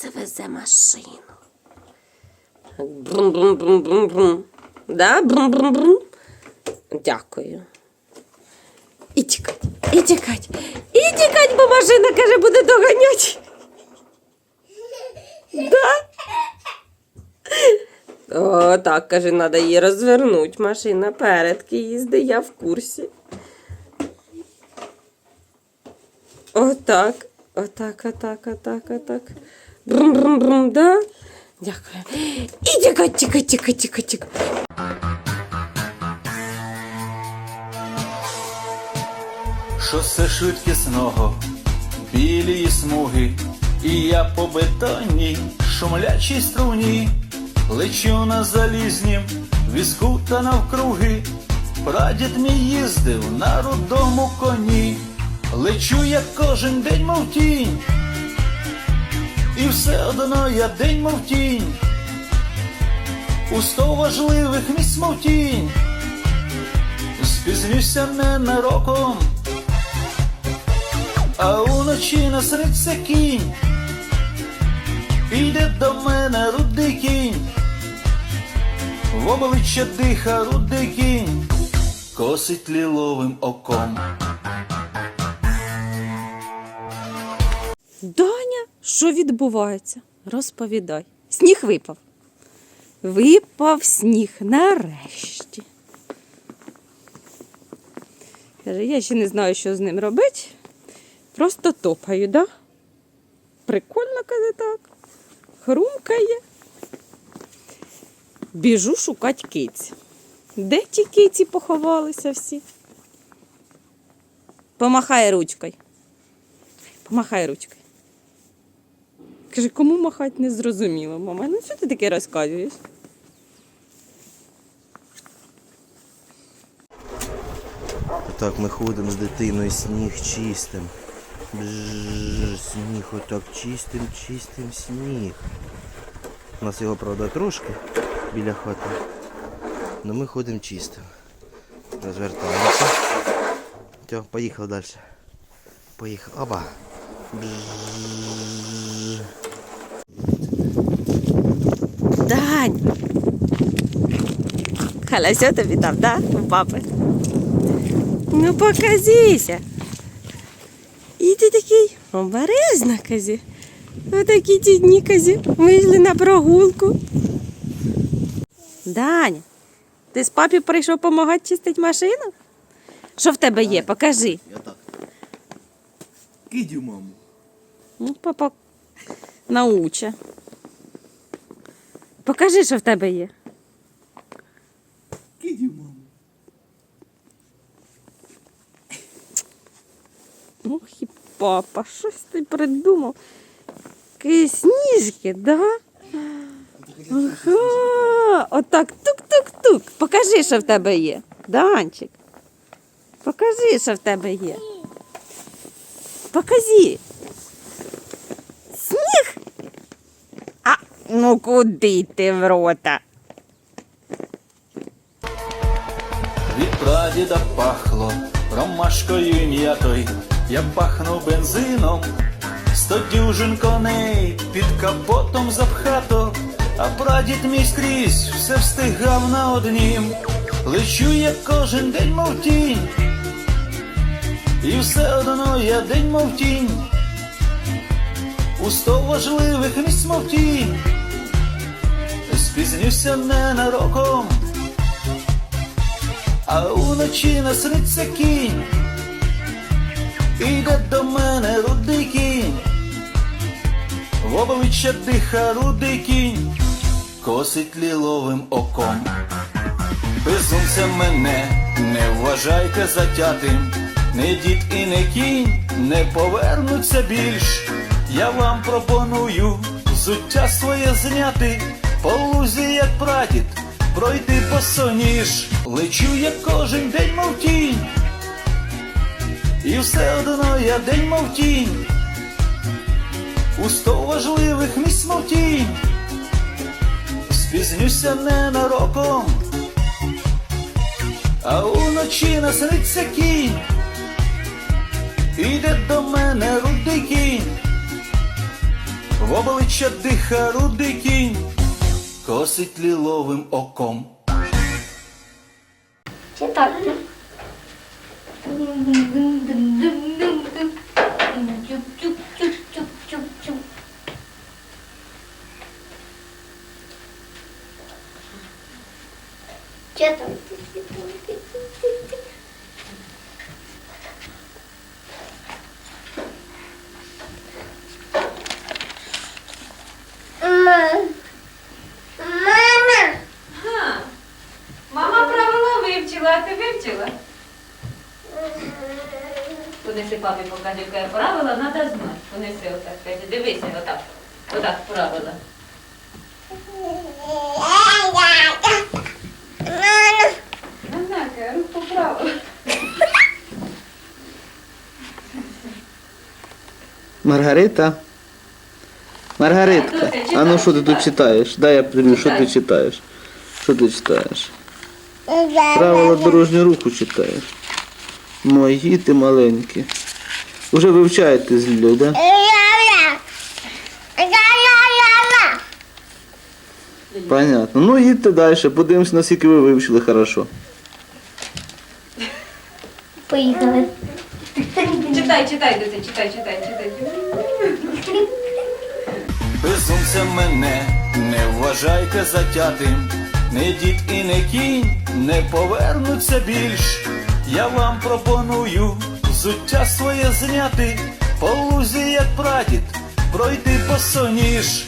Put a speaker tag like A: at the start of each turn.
A: це везе машину. Брум-брум-брум-брум-брум. Да? Брум-брум-брум. Дякую. І тікать, і тікать, і тікать, бо машина каже, буде доганяти. Да? О, так, каже, треба її розвернути. Машина передки їздить, я в курсі. Отак, отак, отак, отак, отак. Брум-брум-брум, да? Дякую. І тікать, тікать, тікать, тікать, тікать.
B: Шосе швидкісного, білі смуги, і я по бетонній, шумлячій струні, лечу на залізнім, візку та навкруги, прадід мій їздив на рудому коні, лечу я кожен день, мов тінь, і все одно я день, мов тінь, у сто важливих місць, мов тінь, спізнюся ненароком. А уночі насниться кінь, Іде до мене рудий кінь, в обличчя диха рудий кінь, косить ліловим оком.
A: Даня, що відбувається? Розповідай. Сніг випав. Випав сніг нарешті. Каже, я ще не знаю, що з ним робити. Просто топаю, да? Прикольно, каже так. Хрумкає. Біжу шукати киць. Де ті киці поховалися всі? Помахай ручкою. Помахай ручкою. Каже, кому махати не зрозуміло, мама. Ну що ти таке розказуєш?
C: Так ми ходимо з дитиною, сніг чистим. Бжж, сніг отак чистим, чистим сніг. У нас його, правда, трошки біля хати. але ми ходимо чистим. Розвертаємося. Все, поїхали далі. Поїхали. Оба. Бжж.
A: Дань! Халяся тобі дав, да? У папи. Ну показися. І ти такий обережно, казі. Отакі ті дні, казі, вийшли на прогулку. Дань, ти з папі прийшов допомагати чистити машину? Що в тебе є? Покажи.
C: Я так. Кидю, маму.
A: Ну, папа науче. Покажи, що в тебе є.
C: Кидю, маму.
A: Ох і папа, щось ти придумав. Які сніжки, да? Ага, отак тук-тук-тук. Покажи, що в тебе є. Данчик. Покажи, що в тебе є. Покажи. Сніг. А, ну куди ти в рота?
B: Від прадіда пахло ромашкою і я пахну бензином, сто дюжин коней під капотом запхато, а прадід мій скрізь все встигав на однім. Лечу я кожен день, мов тінь, і все одно я день, мов тінь, у сто важливих місць, мов тінь, спізнюся ненароком. А уночі насниться кінь, іде до мене рудий кінь, в обличчя диха рудий кінь, косить ліловим оком. Безумця мене не вважайте затятим, не дід і не кінь не повернуться більш. Я вам пропоную взуття своє зняти, по лузі, як прадід, пройти босоніж. Лечу я кожен день, мов тінь, і все одно я день, мов тінь, у сто важливих місць, мов тінь, спізнюся ненароком, а уночі насниться кінь, іде до мене рудий кінь, в обличчя диха рудий кінь, косить ліловим оком.
D: Читати. Чуп-чуп-чуп-чуп-чуп-чуп. Читайте, читайте, читайте. Мама.
A: Ага. Мама правила вивчила, а ти вивчила? Понеси папі, покажи, яке правила треба знати. Понеси отак, каже, дивися, отак. Отак правила. Не знаю, я рух по.
E: Маргарита. Маргаритка. А ну що ти тут читаєш? Дай я подивлюсь, що ти читаєш. Що ти читаєш? Правила дорожнього руху читаєш. Мої ти маленькі. Уже вивчаєте з Лілею, да? Понятно. Ну їдьте далі, подивимось, наскільки ви вивчили хорошо.
D: Поїхали.
A: Читай, читай, дитя, читай, читай, читай.
B: Безумцем мене не вважайте затятим, не дід і не кінь не повернуться більш. Я вам пропоную взуття своє зняти, по лузі, як прадід, пройди по соніж.